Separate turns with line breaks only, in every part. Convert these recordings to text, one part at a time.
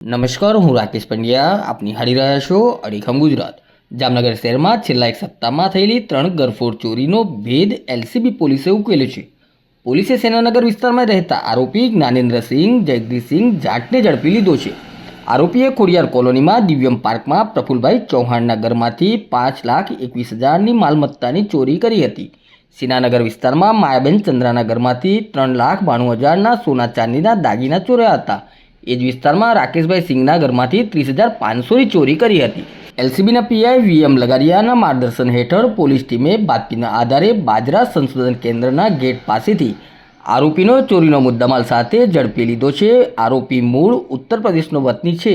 નમસ્કાર, હું રાકેશ પંડ્યા. આપની હારી રહ્યા છો અડીખમ ગુજરાત. જામનગર શહેરમાં છેલ્લા એક સપ્તાહમાં થયેલી ત્રણ ગરફોડ ચોરીનો ભેદ એલસીબી પોલીસે ઉકેલ્યો છે. પોલીસે સેનાનગર વિસ્તારમાં રહેતા આરોપી જ્ઞાનેન્દ્રસિંહ જયદ્રીસિંહ જાટને ઝડપી લીધો છે. આરોપીએ ખોડિયાર કોલોનીમાં દિવ્યમ પાર્કમાં પ્રફુલભાઈ ચૌહાણના ઘરમાંથી પાંચ લાખ એકવીસ હજારની માલમત્તાની ચોરી કરી હતી. સિનાનગર વિસ્તારમાં માયાબેન ચંદ્રાના ઘરમાંથી ત્રણ લાખ બાણું હજારના સોના ચાંદીના દાગીના ચોર્યા હતા. એ જ વિસ્તારમાં રાકેશભાઈ સિંઘના ઘરમાંથી ત્રીસ હજાર પાંચસોની ચોરી કરી હતી. એલસીબીના પીઆઈ વીએમ લગારિયાના માર્ગદર્શન હેઠળ પોલીસ ટીમે બાતમીના આધારે બાજરા સંશોધન કેન્દ્રના ગેટ પાસેથી આરોપીનો ચોરીનો મુદ્દામાલ સાથે ઝડપી લીધો છે. આરોપી મૂળ ઉત્તર પ્રદેશનો વતની છે.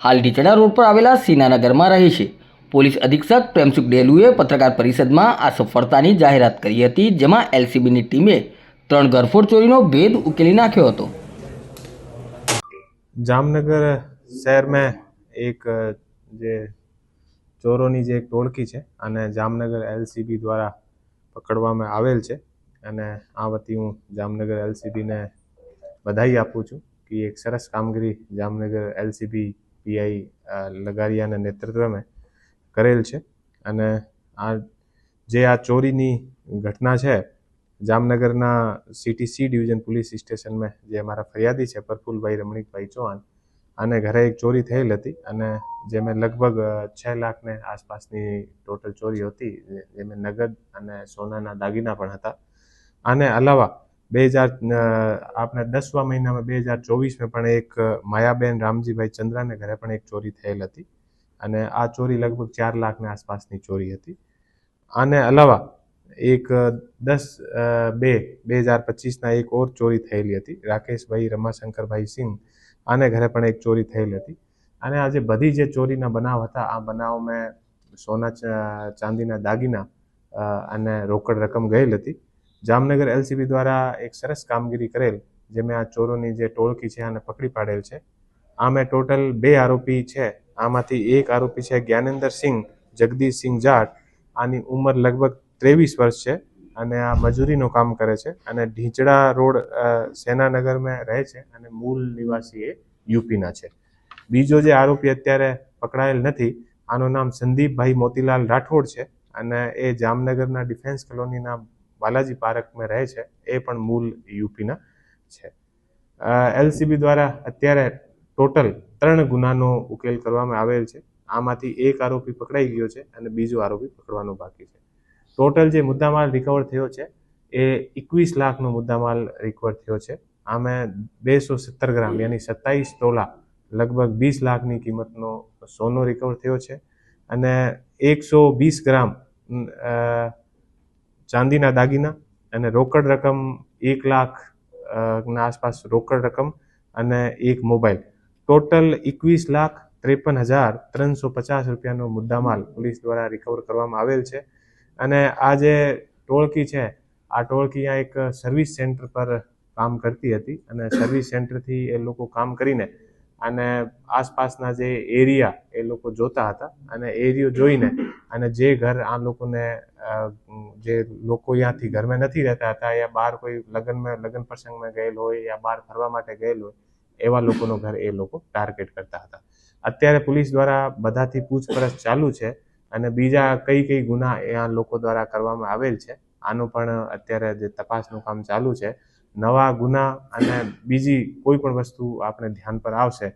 હાલ ઢીચડા રોડ પર આવેલા સીનાનગરમાં રહે છે. પોલીસ અધિક્ષક પ્રેમસુખ ડેલુએ પત્રકાર પરિષદમાં આ સફળતાની જાહેરાત કરી હતી, જેમાં એલસીબીની ટીમે ત્રણ ગરફોડ ચોરીનો ભેદ ઉકેલી નાખ્યો હતો.
જામનગર શહેરમાં એક જે ચોરોની જે એક ટોળકી છે અને જામનગર એલસીબી દ્વારા પકડવામાં આવેલ છે. અને આ વતી હું જામનગર એલસીબીને બધાઈ આપું છું કે એક સરસ કામગીરી જામનગર એલસીબી પીઆઈ લગારિયાના નેતૃત્વમાં કરેલ છે. અને આ, જે આ ચોરીની ઘટના છે જામનગરના સિટી સી ડિવિઝન પોલીસ સ્ટેશનમાં જે અમારા ફરિયાદી છે, પ્રફુલભાઈ રમણીકભાઈ ચૌહાણ, આને ઘરે એક ચોરી થયેલ હતી અને જેમાં લગભગ છ લાખને આસપાસની ટોટલ ચોરી હતી, જે- જેમાં નગદ અને સોનાના દાગીના પણ હતા. આને અલાવા બે હજાર આપણે દસમા મહિનામાં બે હજાર ચોવીસમાં પણ એક માયાબેન રામજીભાઈ ચંદ્રાને ઘરે પણ એક ચોરી થયેલ હતી અને આ ચોરી લગભગ ચાર લાખની આસપાસની ચોરી હતી. આને અલાવા એક દસ બે બે હજાર પચીસના એક ઓર ચોરી થયેલી હતી. રાકેશભાઈ, રમાશંકરભાઈ સિંહ આને ઘરે પણ એક ચોરી થયેલી હતી. અને આજે બધી જે ચોરીના બનાવ હતા, આ બનાવ મેં સોના ચાંદીના દાગીના અને રોકડ રકમ ગયેલ હતી. જામનગર એલસીબી દ્વારા એક સરસ કામગીરી કરેલ, જે મેં આ ચોરોની જે ટોળકી છે, આને પકડી પાડેલ છે. આ મેં ટોટલ બે આરોપી છે. આમાંથી એક આરોપી છે જ્ઞાનેન્દ્ર સિંહ જગદીશ સિંહ જાટ. આની ઉંમર લગભગ ત્રેવીસ વર્ષ છે અને આ મજૂરીનું કામ કરે છે અને ઢીંચડા રોડ સેનાનગરમાં રહે છે અને મૂળ નિવાસી એ યુપીના છે. બીજો જે આરોપી અત્યારે પકડાયેલ નથી, આનું નામ સંદીપભાઈ મોતીલાલ રાઠોડ છે અને એ જામનગરના ડિફેન્સ કોલોનીના બાલાજી પાર્કમાં રહે છે, એ પણ મૂળ યુપીના છે. એલસીબી દ્વારા અત્યારે ટોટલ ત્રણ ગુનાનો ઉકેલ કરવામાં આવેલ છે. આમાંથી એક આરોપી પકડાઈ ગયો છે અને બીજો આરોપી પકડવાનો બાકી છે. ટોટલ જે મુદ્દામાલ રિકવર થયો છે એ એકવીસ લાખનો મુદ્દામાલ રિકવર થયો છે. આમે બેસો સત્તર ગ્રામ યાની સત્તાવીસ તોલા લગભગ વીસ લાખની કિંમતનો સોનો રિકવર થયો છે. અને એકસો વીસ ગ્રામ ચાંદીના દાગીના અને રોકડ રકમ એક લાખ ના આસપાસ રોકડ રકમ અને એક મોબાઈલ. ટોટલ એકવીસ લાખ ત્રેપન હજાર ત્રણસો પચાસ રૂપિયાનો મુદ્દામાલ પોલીસ દ્વારા રિકવર કરવામાં આવેલ છે. અને આ જે ટોળકી છે, આ ટોળકી આ એક સર્વિસ સેન્ટર પર કામ કરતી હતી અને સર્વિસ સેન્ટરથી એ લોકો કામ કરીને અને આસપાસના જે એરિયા એ લોકો જોતા હતા અને એરિયો જોઈને અને જે ઘર આ લોકોને જે લોકો અહીંયાથી ઘરમાં નથી રહેતા હતા યા બહાર કોઈ લગ્નમાં, લગ્ન પ્રસંગમાં ગયેલ હોય યા બહાર ફરવા માટે ગયેલ હોય, એવા લોકોનું ઘર એ લોકો ટાર્ગેટ કરતા હતા. અત્યારે પોલીસ દ્વારા બધાથી પૂછપરછ ચાલુ છે અને બીજા કઈ કઈ ગુના એ આ લોકો દ્વારા કરવામાં આવેલ છે, આનું પણ અત્યારે જે તપાસનું કામ ચાલુ છે. નવા ગુના અને બીજી કોઈ પણ વસ્તુ આપણે ધ્યાન પર આવશે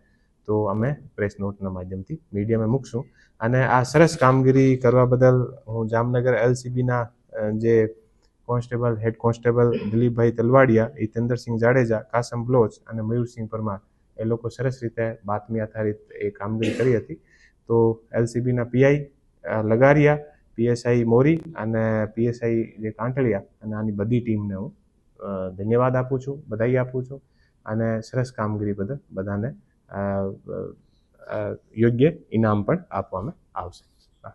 તો અમે પ્રેસ નોટના માધ્યમથી મીડિયામાં મૂકશું. અને આ સરસ કામગીરી કરવા બદલ હું જામનગર એલસીબીના જે constable, head constable Dilipbhai Talwadiya, Hitendrasinh Jadeja, Kasam Baloch અને મયુરસિંહ પરમાર એ લોકો સરસ રીતે બાતમી આધારિત એ કામગીરી કરી હતી. તો એલસીબીના પીઆઈ લગારિયા, પીએસઆઈ મોરી અને પીએસઆઈ જે કાંટળિયા અને આની બધી ટીમને હું ધન્યવાદ આપું છું બધાઈ આપું છું અને સરસ કામગીરી બદલ બધાને યોગ્ય ઇનામ પણ આપવામાં આવશે.